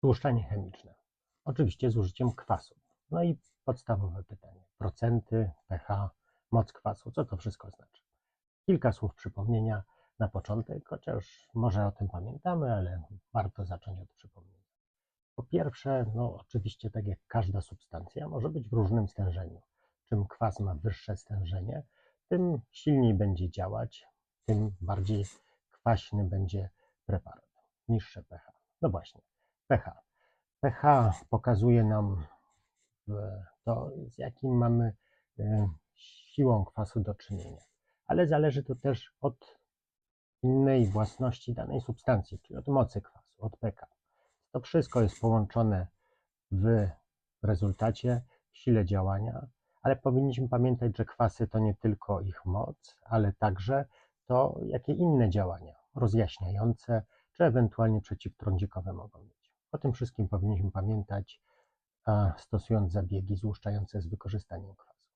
Tłuszczenie chemiczne. Oczywiście z użyciem kwasu. No i podstawowe pytanie. Procenty, pH, moc kwasu. Co to wszystko znaczy? Kilka słów przypomnienia na początek, chociaż może o tym pamiętamy, ale warto zacząć od przypomnienia. Po pierwsze, no oczywiście tak jak każda substancja, może być w różnym stężeniu. Czym kwas ma wyższe stężenie, tym silniej będzie działać, tym bardziej kwaśny będzie preparat. Niższe pH. No właśnie, pH. pH pokazuje nam e, to, z jakim mamy e, siłą kwasu do czynienia. Ale zależy to też od innej własności danej substancji, czyli od mocy kwasu, od pK. To wszystko jest połączone w rezultacie, w sile działania, ale powinniśmy pamiętać, że kwasy to nie tylko ich moc, ale także to, jakie inne działania rozjaśniające, czy ewentualnie przeciwtrądzikowe mogą mieć. O tym wszystkim powinniśmy pamiętać, stosując zabiegi złuszczające z wykorzystaniem kwasu.